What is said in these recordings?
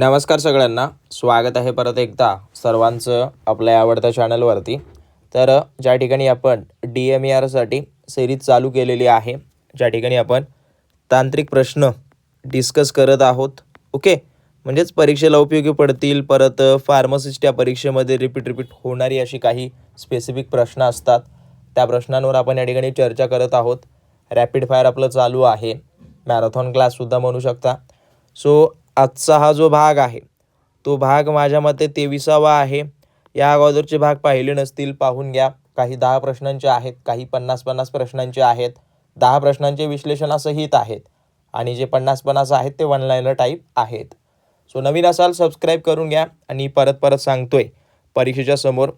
नमस्कार सगळ्यांना. स्वागत आहे परत एकदा सर्वांचं आपल्या आवडत्या चॅनलवरती तर ज्या ठिकाणी आपण डी एम ई आरसाठी सिरीज चालू केलेली आहे ज्या ठिकाणी आपण तांत्रिक प्रश्न डिस्कस करत आहोत ओके म्हणजेच परीक्षेला उपयोगी पडतील परत फार्मसिस्ट या परीक्षेमध्ये रिपीट रिपीट होणारी अशी काही स्पेसिफिक प्रश्न असतात. त्या प्रश्नांवर आपण या ठिकाणी चर्चा करत आहोत. रॅपिड फायर आपलं चालू आहे. मॅरेथॉन क्लाससुद्धा म्हणू शकता. सो आजचा हा जो भाग आहे तो भाग माझ्या मते तेविसावा आहे. या अगोदरचे भाग पाहिले नसतील पाहून घ्या. काही दहा प्रश्नांचे आहेत काही पन्नास पन्नास प्रश्नांचे आहेत. दहा प्रश्नांचे विश्लेषणासहित आहेत. आणि जे पन्नास पन्नास आहेत ते वन लाईनर टाईप आहेत. सो नवीन असाल सबस्क्राईब करून घ्या. आणि परत परत सांगतोय परीक्षेच्या समोर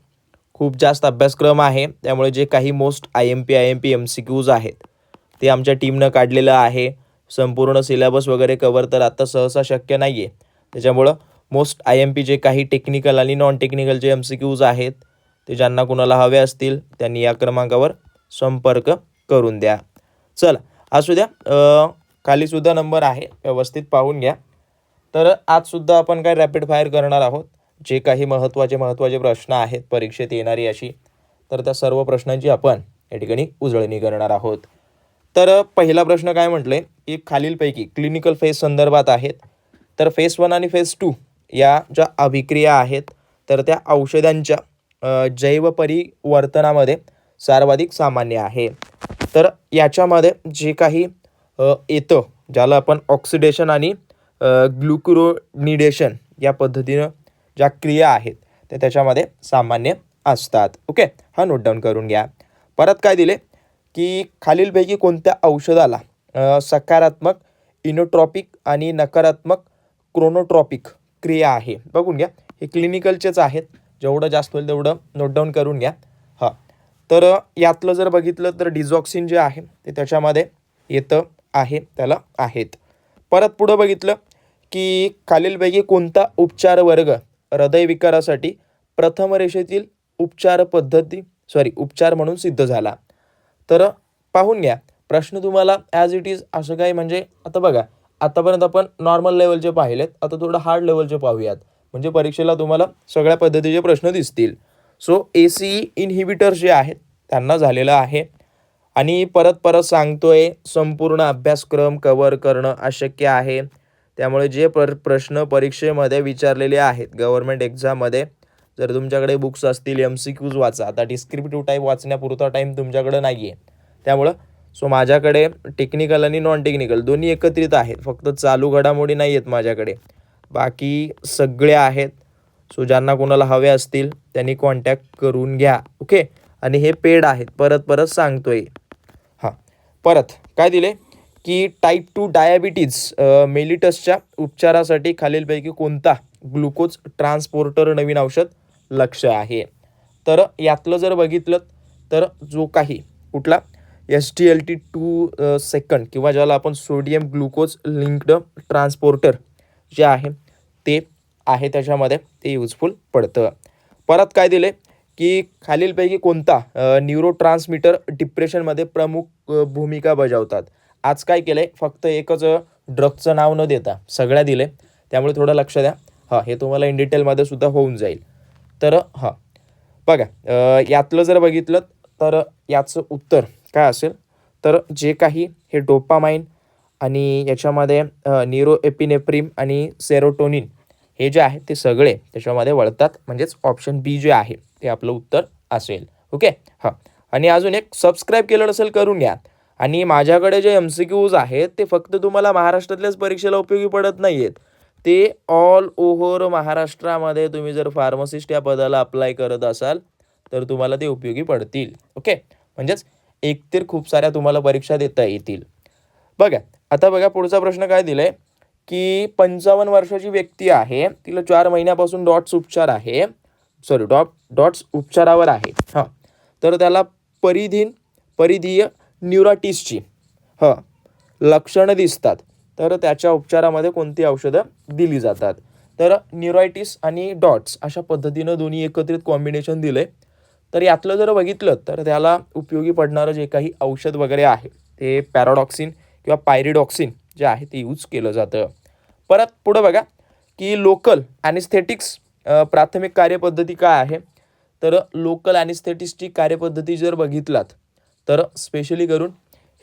खूप जास्त अभ्यासक्रम आहे. त्यामुळे जे काही most I M P I M P M C Qs आहेत ते आमच्या टीमनं काढलेलं आहे. संपूर्ण सिलेबस वगैरे कवर तर आता सहसा शक्य नाही आहे त्याच्यामुळं मोस्ट आय एम पी जे काही टेक्निकल आणि नॉन टेक्निकल जे एम सी क्यूज आहेत ते ज्यांना कुणाला हवे असतील त्यांनी या क्रमांकावर संपर्क करून द्या. चला असू द्या खालीसुद्धा नंबर आहे व्यवस्थित पाहून घ्या. तर आजसुद्धा आपण काय रॅपिड फायर करणार आहोत? जे काही महत्त्वाचे महत्त्वाचे प्रश्न आहेत परीक्षेत येणारी अशी तर त्या सर्व प्रश्नांची आपण या ठिकाणी उजळणी करणार आहोत. तर पहिला प्रश्न काय म्हटले? की खालीलपैकी क्लिनिकल फेज संदर्भात आहेत. तर फेस वन आणि फेस टू या ज्या अभिक्रिया आहेत तर त्या औषधांच्या जैवपरिवर्तनामध्ये जैव परिवर्तनामध्ये सर्वाधिक सामान्य आहे. तर याच्यामध्ये जे काही येतं ज्याला आपण ऑक्सिडेशन आणि ग्लुक्रोनिडेशन या पद्धतीनं ज्या क्रिया आहेत त्या त्याच्यामध्ये सामान्य असतात. ओके? हा नोट डाऊन करून घ्या. परत काय दिले? की खालीलपैकी कोणत्या औषधाला सकारात्मक इनोट्रॉपिक आणि नकारात्मक क्रोनोट्रॉपिक क्रिया आहे? बघून घ्या. हे क्लिनिकलचेच आहेत. जेवढं जास्त होईल तेवढं नोटडाऊन करून घ्या. हां. तर यातलं जर बघितलं तर डिझॉक्सिन जे आहे ते त्याच्यामध्ये येतं आहे त्याला आहेत. परत पुढं बघितलं की खालीलपैकी कोणता उपचार वर्ग हृदयविकारासाठी प्रथम रेषेतील उपचार पद्धती सॉरी उपचार म्हणून सिद्ध झाला. तर पाहून घ्या. प्रश्न तुम्हाला ॲज इट इज असं काही म्हणजे आता बघा आतापर्यंत आपण नॉर्मल लेवलचे पाहिलेत आता थोडं हार्ड लेवलचे पाहूयात. म्हणजे परीक्षेला तुम्हाला सगळ्या पद्धतीचे प्रश्न दिसतील. सो ए सी इनहिबिटर जे आहेत त्यांना झालेलं आहे. आणि परत परत सांगतोय संपूर्ण अभ्यासक्रम कवर करणं अशक्य आहे. त्यामुळे जे पर प्रश्न परीक्षेमध्ये विचारलेले आहेत गव्हर्मेंट एक्झाममध्ये जर तुमच्याकडे बुक्स असतील एम सी क्यूज वाचा. आता डिस्क्रिप्टिव्ह टाईप वाचण्यापुरता टाईम तुमच्याकडे नाही आहे त्यामुळं सो माझ्याकडे टेक्निकल आणि नॉन टेक्निकल दोन्ही एकत्रित आहेत. फक्त चालू घडामोडी नाही आहेत माझ्याकडे. बाकी सगळे आहेत. सो ज्यांना कोणाला हवे असतील त्यांनी कॉन्टॅक्ट करून घ्या. ओके आणि हे पेड आहेत. परत परत सांगतोय. हां. परत काय दिले? की टाईप टू डायबिटीज मेलिटसच्या उपचारासाठी खालीलपैकी कोणता? ग्लुकोज ट्रान्सपोर्टर नवीन औषध? लक्ष आहे. तर यातलं जर बघितलं तर जो काही कुठला? S T L T two second किंवा ज्याला आपण सोडियम ग्लुकोज लिंक्ड ट्रान्सपोर्टर जे आहे ते आहे त्याच्यामध्ये ते युजफुल पडतं. परत काय दिले की खालीलपैकी कोणता न्यूरो ट्रान्समीटर डिप्रेशनमध्ये प्रमुख भूमिका बजावतात. आज काय केलं आहे फक्त एकच ड्रगचं नाव न देता सगळ्या दिले त्यामुळे थोडं लक्ष द्या. हां हे तुम्हाला इन डिटेलमध्ये सुद्धा होऊन जाईल. तर हां. बघा यातलं जर बघितलं तर याचं उत्तर काय असेल? तर जे काही हे डोपामाइन आणि याच्यामध्ये निरो एपिनेप्रिम आणि सेरोटोनिन हे जे आहे ते सगळे त्याच्यामध्ये वळतात. म्हणजेच ऑप्शन बी जे आहे ते आपलं उत्तर असेल. ओके? हां. आणि अजून एक सबस्क्राईब केलं नसेल करून घ्या. आणि माझ्याकडे जे एम सी क्यूज आहेत ते फक्त तुम्हाला महाराष्ट्रातल्याच परीक्षेला उपयोगी पडत नाही आहेत ते ऑल ओव्हर महाराष्ट्रामध्ये तुम्ही जर फार्मसिस्ट या पदाला अप्लाय करत असाल तर तुम्हाला ते उपयोगी पडतील. ओके म्हणजेच एकतीर खूप साऱ्या तुम्हाला परीक्षा देता येतील. बघा आता बघा पुढचा प्रश्न काय दिलाय? की पंचावन्न वर्षाची व्यक्ती आहे तिला चार महिन्यापासून डॉट्स उपचार आहे. सॉरी डॉट डॉट्स उपचारावर आहे. हां. तर त्याला परिधीन परिधीय न्युराटिसची हां लक्षणं दिसतात. तर त्याच्या उपचारामध्ये कोणती औषधं दिली जातात? तर न्युरायटिस आणि डॉट्स अशा पद्धतीनं दोन्ही एकत्रित कॉम्बिनेशन दिलं आहे तर यातलं जर बघितलं तर त्याला उपयोगी पडणारं जे काही औषध वगैरे आहे ते पॅराडॉक्सिन किंवा पायरिडॉक्सिन जे आहे ते यूज केलं जातं. परत पुढं बघा की लोकल ॲनिस्थेटिक्स प्राथमिक कार्यपद्धती काय आहे? तर लोकल ॲनिस्थेटिक्सची कार्यपद्धती जर बघितलात तर स्पेशली करून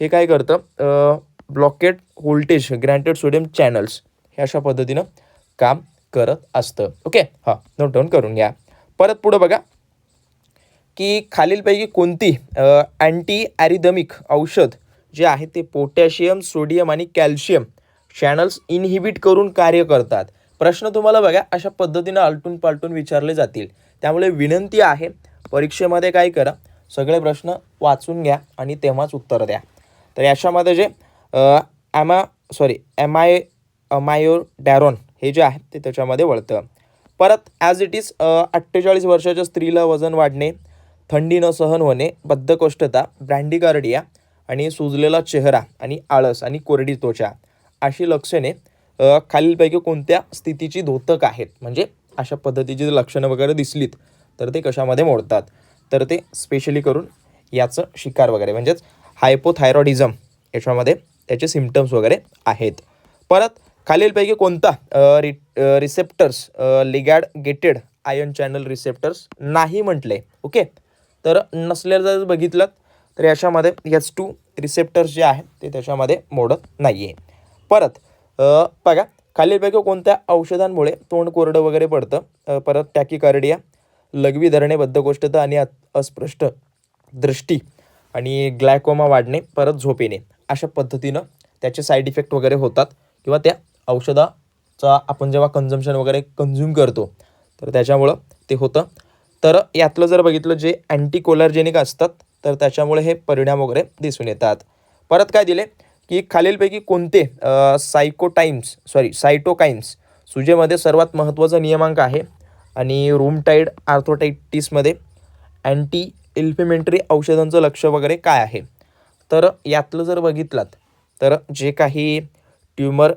हे काय करतं? Blocked voltage gated sodium channels हे अशा पद्धतीनं काम करत असतं. ओके? हां नोट डाऊन करून घ्या. परत पुढं बघा की खालीलपैकी कोणती अँटी ॲरिदमिक औषध जे आहे ते पोटॅशियम सोडियम आणि कॅल्शियम चॅनल्स इनहिबिट करून कार्य करतात? प्रश्न तुम्हाला बघा अशा पद्धतीनं आलटून पालटून विचारले जातील. त्यामुळे विनंती आहे परीक्षेमध्ये काय करा सगळे प्रश्न वाचून घ्या आणि तेव्हाच उत्तर द्या. तर याच्यामध्ये जे ॲमा sorry M I amiodarone हे जे आहे ते त्याच्यामध्ये वळतं. परत ॲज इट इज अठ्ठेचाळीस वर्षाच्या स्त्रीला वजन वाढणे थंडी न सहन होणे बद्धकोष्ठता ब्रँडिकार्डिया आणि सुजलेला चेहरा आणि आळस आणि कोरडी त्वचा अशी लक्षणे खालीलपैकी कोणत्या स्थितीची धोतक आहेत? म्हणजे अशा पद्धतीची जर लक्षणं वगैरे दिसलीत तर ते कशामध्ये मोडतात? तर ते स्पेशली करून याचं शिकार वगैरे म्हणजेच हायपोथायरॉइडिझम याच्यामध्ये त्याचे सिमटम्स वगैरे आहेत. परत खालीलपैकी कोणता रि receptors ligand gated ion channel receptors नाही म्हटले. ओके? तर नसलेलं जर बघितलं तर याच्यामध्ये एच टू रिसेप्टर्स जे आहेत ते त्याच्यामध्ये मोडत नाही आहे परत बघा खालीलपैकी कोणत्या औषधांमुळे तोंड कोरडं वगैरे पडतं? परत टॅकीकार्डिया लघवी धरणे बद्धकोष्ठता आणि अस्पृष्ट दृष्टी आणि ग्लॅकोमा वाढणे परत झोप येणे अशा पद्धतीनं त्याचे साईड इफेक्ट वगैरे होतात किंवा त्या औषधाचा आपण जेव्हा कन्झम्शन वगैरे कन्झ्युम करतो तर त्याच्यामुळं ते होतं. तर यातलं जर बघितलं जे अँटीकोलर्जेनिक असतात तर त्याच्यामुळे हे परिणाम वगैरे दिसून येतात. परत काय दिले? की खालीलपैकी कोणते सायकोटाईम्स सॉरी सायटोकाईम्स सुजेमध्ये सर्वात महत्त्वाचा नियमांक आहे आणि रूमटाईड आर्थोटायटिसमध्ये अँटी इल्फिमेंटरी औषधांचं लक्ष वगैरे काय आहे? तर यातलं जर बघितलात तर जे काही tumour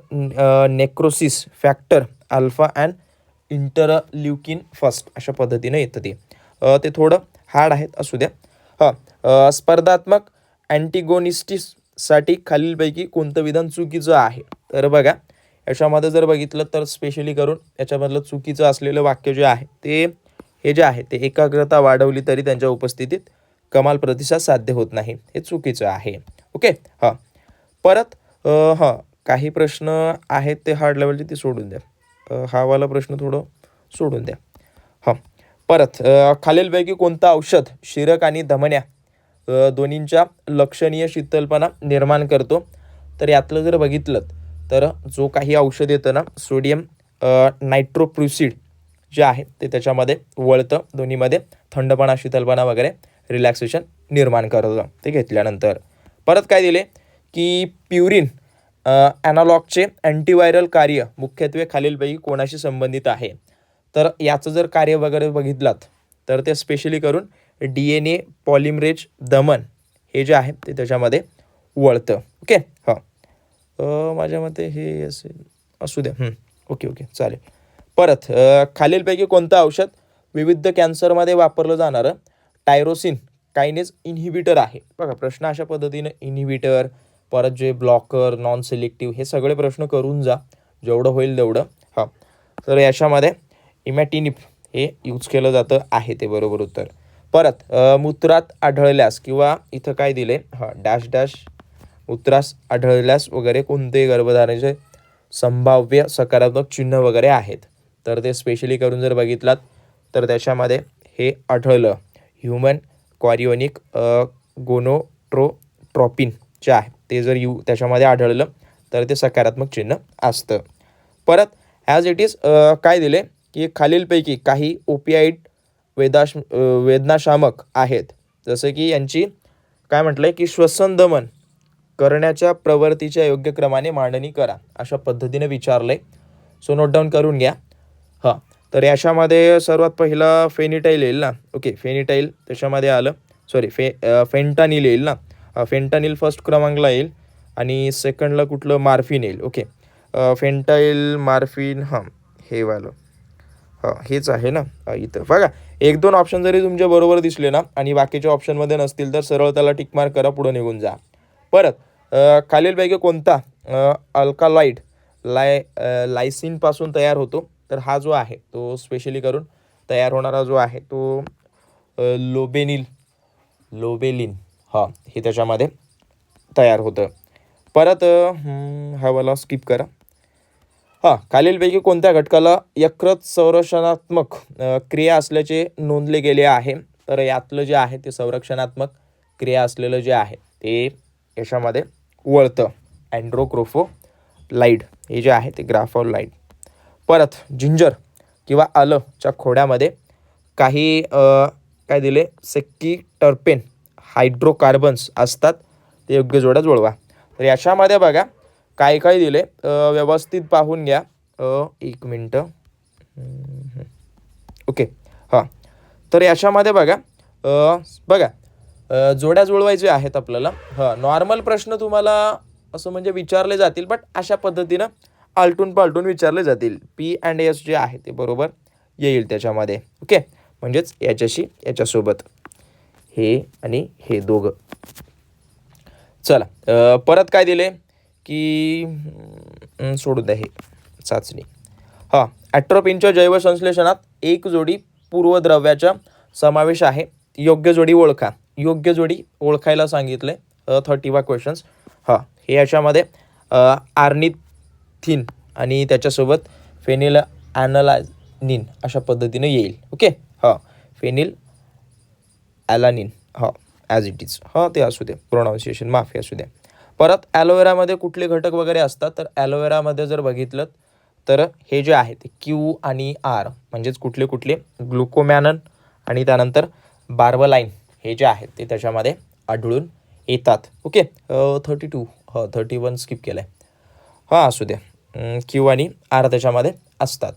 necrosis factor alpha and interleukin first अशा पद्धतीनं येतं ते. ते थोडं हार्ड आहेत असू द्या. हां स्पर्धात्मक अँटिगोनिस्टिससाठी खालीलपैकी कोणतं विधान चुकीचं आहे? तर बघा याच्यामध्ये जर बघितलं तर स्पेशली करून याच्यामधलं चुकीचं असलेलं वाक्य जे आहे ते हे जे आहे ते एकाग्रता वाढवली तरी त्यांच्या उपस्थितीत कमाल प्रतिसाद साध्य होत नाही. हे चुकीचं आहे. ओके? हां. परत हां काही प्रश्न आहेत ते हार्ड लेवलचे ते सोडून द्या. हावाला प्रश्न थोडं सोडून द्या. हां. परत खालीलपैकी कोणतं औषध शिरक आणि धमन्या दोन्हींच्या लक्षणीय शीतलपणा निर्माण करतो? तर यातलं जर बघितलं तर जो काही औषध येतं ना सोडियम नायट्रोप्रुसिड जे आहे ते त्याच्यामध्ये वळतं दोन्हीमध्ये थंडपणा शीतलपणा वगैरे. रिलॅक्सेशन निर्माण करतं ते घेतल्यानंतर. परत काय दिले? की प्युरिन ॲनालॉगचे अँटीव्हायरल कार्य मुख्यत्वे खालीलपैकी कोणाशी संबंधित आहे? तर याचं जर कार्य वगैरे बघितलात तर ते स्पेशली करून डी एन ए पॉलिमरेज दमन हे जे आहे ते त्याच्यामध्ये वळतं. ओके हां. माझ्या मते हे असेल असू द्या ओके ओके चालेल. परत खालीलपैकी कोणतं औषध विविध कॅन्सरमध्ये वापरलं जाणारं? टायरोसिन कायनेज इन्हिबिटर आहे. बघा प्रश्न अशा पद्धतीनं इनहिबिटर परत जे ब्लॉकर नॉन सिलेक्टिव्ह हे सगळे प्रश्न करून जा. जेवढं होईल तेवढं. हां. तर याच्यामध्ये इमॅटिनिप हे यूज केलं जातं आहे ते बरोबर उत्तर. परत मूत्रात आढळल्यास किंवा इथं काय दिले? हां डॅश डॅश मूत्रास आढळल्यास वगैरे कोणते गर्भधारणेचे संभाव्य सकारात्मक चिन्ह वगैरे आहेत. तर ते स्पेशली करून जर बघितलात तर त्याच्यामध्ये हे आढळलं. ह्युमन क्वारिओनिक गोनोट्रोट्रॉपिन जे आहे ते जर यू त्याच्यामध्ये आढळलं तर ते सकारात्मक चिन्ह असतं. परत ॲज इट इज काय दिले? की खालीलपैकी काही ओपिआईड वेदाश uh, वेदनाशामक आहेत. जसं की यांची काय म्हटलं आहे की श्वसन दमन करण्याच्या प्रवृत्तीच्या योग्य क्रमाने मांडणी करा अशा पद्धतीने विचारलं आहे सो नोट डाऊन करून घ्या. हां. तर याच्यामध्ये सर्वात पहिला फेनिटाईल येईल ना? ओके फेनिटाईल त्याच्यामध्ये आलं. सॉरी फे फेंटानिल येईल ना? फेंटानिल फर्स्ट क्रमांकला येईल आणि सेकंडला कुठलं? मार्फिन येईल. ओके फेंटाईल मार्फिन हां हे वालं. हां हेच आहे ना? इथं. बघा एक दोन ऑप्शन जरी तुमच्या बरोबर दिसले ना आणि बाकीच्या ऑप्शनमध्ये नसतील तर सरळ त्याला टिकमार्क करा पुढं निघून जा. परत खालील खालीलपैकी कोणता? अल्कालॉइड लाय लायसिनपासून तयार होतो. तर हा जो आहे तो स्पेशली करून तयार होणारा जो आहे तो लोबेनिल लोबेलिन हा हे त्याच्यामध्ये तयार होतं. परत हवाला हा स्किप करा. हां खालीलपैकी कोणत्या घटकाला यकृत संरक्षणात्मक क्रिया असल्याचे नोंदले गेले आहे? तर यातलं जे आहे ते संरक्षणात्मक क्रिया असलेलं जे आहे ते याच्यामध्ये वळतं. अँड्रोक्रोफो लाईड हे जे आहे ते ग्राफॉल लाईड परत जिंजर किंवा आलंच्या खोड्यामध्ये काही काय दिले? सेक्की टर्पेन हायड्रोकार्बन्स असतात. ते योग्य जोड्या जुळवा तर याच्यामध्ये बघा काय काय दिले? व्यवस्थित पाहून घ्या. एक मिनटं. ओके. हां. तर याच्यामध्ये बघा बघा जोड्या जुळवायचे आहेत आपल्याला. हां. नॉर्मल प्रश्न तुम्हाला असं म्हणजे विचारले जातील बट अशा पद्धतीनं आलटून पालटून विचारले जातील. पी अँड एस जे आहे ते बरोबर येईल त्याच्यामध्ये. ओके म्हणजेच याच्याशी याच्यासोबत. हे आणि हे दोघं. चला परत काय दिले? की सोडू द्या हे. चाचणी. हां ॲट्रोपिनच्या जैवसंश्लेषणात एक जोडी पूर्वद्रव्याचा समावेश आहे. योग्य जोडी ओळखा. योग्य जोडी ओळखायला सांगितले थर्टी वा क्वेश्चन्स हां हे याच्यामध्ये थिन आणि त्याच्यासोबत फेनिल ॲनलानिन अशा पद्धतीनं येईल. ओके? हां. Phenylalanine. हा. ॲज इट इज हां ते असू दे. प्रोनाऊन्सिएशन माफी असू द्या परत ॲलोवेरामध्ये कुठले घटक वगैरे असतात? तर ॲलोवेरामध्ये जर बघितलं तर हे जे आहे ते क्यू आणि आर म्हणजेच कुठले कुठले? ग्लुकोमॅनन आणि त्यानंतर बार्बलाईन हे जे आहेत ते त्याच्यामध्ये आढळून येतात. ओके? थर्टी टू हो थर्टी वन स्किप केलं आहे हां असू द्या क्यू आणि आर त्याच्यामध्ये असतात.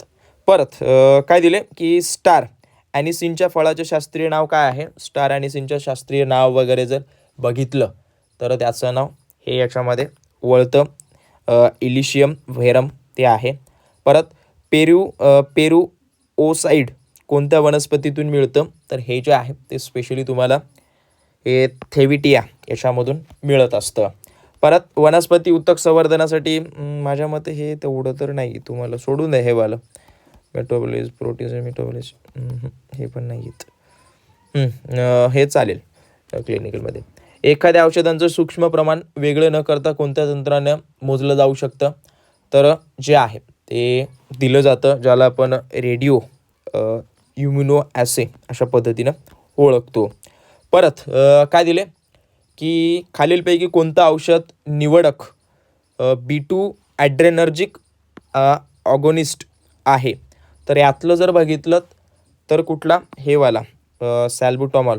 परत काय दिले की स्टार ॲनिसिनच्या फळाचे शास्त्रीय नाव काय आहे? स्टार ॲनिसिनच्या शास्त्रीय नाव वगैरे जर बघितलं तर त्याचं नाव हे याच्यामध्ये वळतं. इलिशियम व्हेरम ते आहे. परत पेरू पेरू ओसाईड कोणत्या वनस्पतीतून मिळतं? तर हे जे आहे ते स्पेशली तुम्हाला हे थेविटिया याच्यामधून मिळत असतं. परत वनस्पती उत्तक संवर्धनासाठी माझ्या मते हे तेवढं तर नाही. तुम्हाला सोडून द्या हे वालं. मेटोबॉलिज प्रोटीज मेटोबॉलिज हे पण नाही आहेत हे चालेल क्लिनिकलमध्ये एखाद्या औषधांचं सूक्ष्म प्रमाण वेगळं न करता कोणत्या तंत्रानं मोजलं जाऊ शकतं? तर जे आहे ते दिलं जातं ज्याला आपण रेडिओ इम्युनो ॲसे अशा पद्धतीनं ओळखतो. परत काय दिले? की खालीलपैकी कोणतं औषध निवडक बी टू ॲड्रेनर्जिक ऑगोनिस्ट आहे? तर यातलं जर बघितलं तर कुठला? हेवाला सॅल्बुटॉमॉल.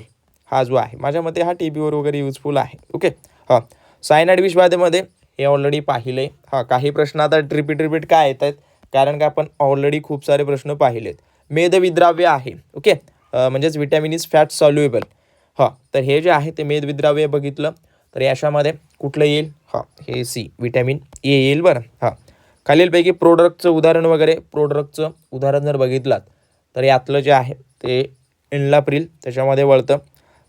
हा जो आहे. माझ्या मते हा टी बीवर वगैरे युजफुल आहे. ओके हां. सायनाईड विषबाधेमध्ये हे ऑलरेडी पाहिलं आहे हां काही प्रश्न आता रिपीट रिपीट काय येत आहेत? कारण का आपण ऑलरेडी खूप सारे प्रश्न पाहिलेत. मेदविद्राव्य आहे. ओके म्हणजेच विटॅमिन इज फॅट सॉल्युएबल हां तर हे जे आहे ते मेदविद्राव्य बघितलं. तर याच्यामध्ये कुठलं येईल? हां हे सी विटॅमिन ए येईल बरं. हां खालीलपैकी प्रोडक्टचं उदाहरण वगैरे प्रोडक्टचं उदाहरण जर बघितलात तर यातलं जे आहे ते इनलाप्रिल त्याच्यामध्ये वळतं.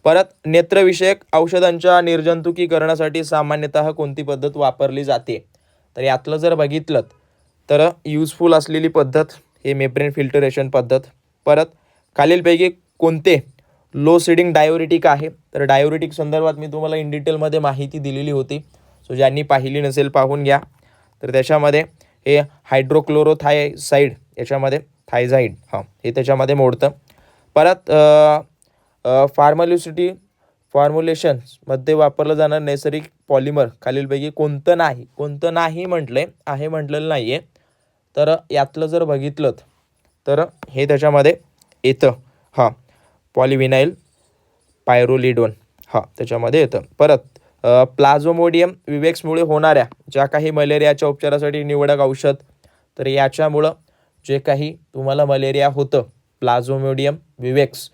परत नेत्रविषयक औषधांच्या निर्जंतुकीकरणासाठी सामान्यतः कोणती पद्धत वापरली जाते? तर यातलं जर बघितलं तर यूजफुल असलेली पद्धत हे मेब्रेन फिल्टरेशन पद्धत. परत खालीलपैकी कोणते लो सिडिंग डायोरिटिक आहे. तर डायोरिटिक संदर्भात मी तुम्हाला इन डिटेलमध्ये माहिती दिलेली होती. सो ज्यांनी पाहिली नसेल पाहून घ्या. तर त्याच्यामध्ये हे हायड्रोक्लोरोथायसाईड याच्यामध्ये थायझाईड हां हे त्याच्यामध्ये मोडतं. परत फार्मल्युसिटी फॉर्म्युलेशन्समध्ये वापरलं जाणार नैसर्गिक पॉलिमर खालीलपैकी कोणतं नाही कोणतं नाही म्हटलं आहे आहे म्हटलेलं नाही आहे तर यातलं जर बघितलं तर हे त्याच्यामध्ये येतं. हां पॉलिविनाईल पायरोलिडोन. हा त्याच्यामध्ये येतं. परत प्लाझोमोडियम विवेक्समुळे होणाऱ्या ज्या काही मलेरियाच्या उपचारासाठी निवडक औषध तर याच्यामुळं जे काही तुम्हाला मलेरिया होतं प्लाझोमोडियम विवेक्स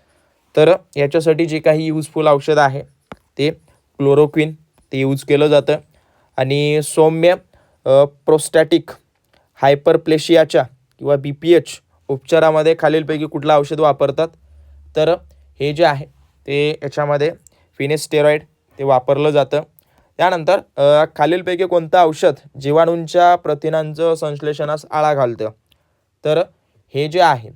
तर याच्यासाठी जे काही यूजफुल औषध आहे ते क्लोरोक्विन ते यूज केलं जातं. आणि सौम्य प्रोस्टॅटिक हायपरप्लेशियाच्या किंवा बी पी एच उपचारामध्ये खालीलपैकी कुठलं औषध वापरतात तर हे जे आहे ते याच्यामध्ये फिनेस्टेरॉईड ते वापरलं जातं. त्यानंतर खालीलपैकी कोणतं औषध जीवाणूंच्या प्रथिनांचं संश्लेषणास आळा घालतं? तर हे जे आहे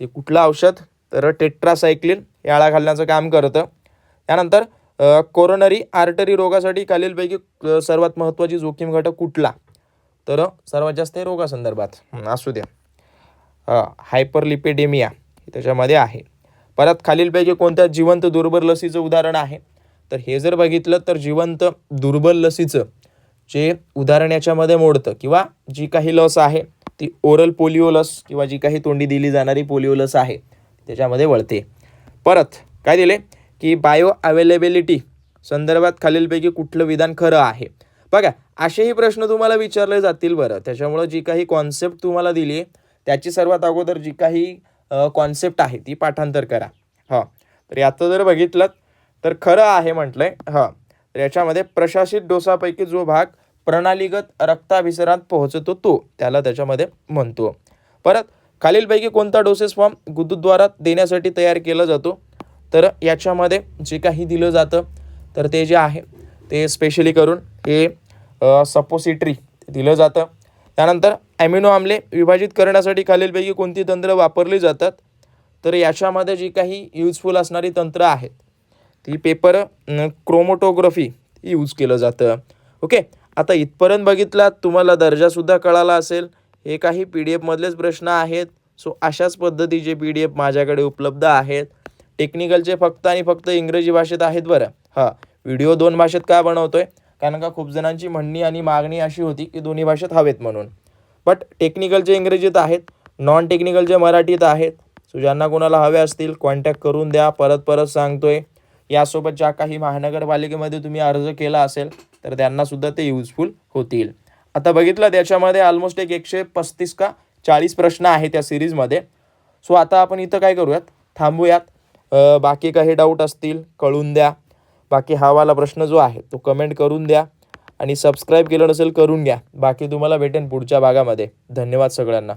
ते कुठलं औषध? तर टेट्रासायक्लिन हे आळा घालण्याचं काम करतं. त्यानंतर कोरोनरी आर्टरी रोगासाठी खालीलपैकी सर्वात महत्त्वाची जोखीम घटक कुठला? तर सर्वात जास्त हे रोगासंदर्भात. असू द्या. हायपरलिपिडेमिया त्याच्यामध्ये आहे. परत खालीलपैकी कोणत्या जिवंत दुर्बल लसीचं उदाहरण आहे? तर हे जर बघितलं तर जिवंत दुर्बल लसीचं जे उदाहरण याच्यामध्ये मोडतं किंवा जी काही लस आहे ती ओरल पोलिओ लस किंवा जी काही तोंडी दिली जाणारी पोलिओ लस आहे त्याच्यामध्ये वळते. परत काय दिले? की बायो अवेलेबिलिटी संदर्भात खालीलपैकी कुठलं विधान खरं आहे? बघा असेही प्रश्न तुम्हाला विचारले जातील बरं. त्याच्यामुळं जी काही कॉन्सेप्ट तुम्हाला दिली त्याची सर्वात अगोदर जी काही कॉन्सेप्ट आहे ती पाठांतर करा. हां. तर याचं जर बघितलं तर खरं आहे म्हटलंय हां. तर याच्यामध्ये प्रशासित डोसापैकी जो भाग प्रणालीगत रक्ताभिसरात पोहोचतो तो त्याला त्याच्यामध्ये म्हणतो. परत खालीलपैकी कोणता डोसेस फॉर्म गुरुद्वारात देण्यासाठी तयार केला जातो? तर याच्यामध्ये जे काही दिलं जातं तर ते जे आहे ते स्पेशली करून हे सपोसिटरी दिलं जातं. त्यानंतर ॲमिनो आम्ले विभाजित करण्यासाठी खालीलपैकी कोणती तंत्र वापरली जातात? तर याच्यामध्ये जी काही यूजफुल असणारी तंत्र आहेत ती पेपर क्रोमोटोग्राफी यूज केलं जातं. ओके आता इथपर्यंत बघितलात तुम्हाला दर्जासुद्धा कळाला असेल. हे काही पी डी एफमधलेच प्रश्न आहेत. सो अशाच पद्धतीचे पी डी एफ माझ्याकडे उपलब्ध आहेत. टेक्निकलचे फक्त आणि फक्त इंग्रजी भाषेत आहेत बरं. हां व्हिडिओ दोन भाषेत का बनवतो आहे कारण का खूप जणांची म्हणणी आणि मागणी अशी होती की दोन्ही भाषेत हवेत म्हणून. बट टेक्निकलचे इंग्रजीत आहेत नॉन टेक्निकलचे मराठीत आहेत सो ज्यांना कोणाला हवे असतील कॉन्टॅक्ट करून द्या परत परत सांगतोय. यासोबत ज्या काही महानगरपालिकेमध्ये तुम्ही अर्ज केला असेल तर त्यांनासुद्धा ते युजफुल होतील. आता बघितलं त्याच्यामध्ये ऑलमोस्ट एक एकशे पस्तीस का चाळीस प्रश्न आहे त्या सिरीजमध्ये सो आता आपण इथं काय करूयात? थांबूयात. बाकी काही डाऊट असतील कळून द्या. बाकी हा वाला प्रश्न जो आहे तो कमेंट करून द्या आणि सबस्क्राईब केलं नसेल करून घ्या. बाकी तुम्हाला भेटेन पुढच्या भागामध्ये. धन्यवाद सगळ्यांना.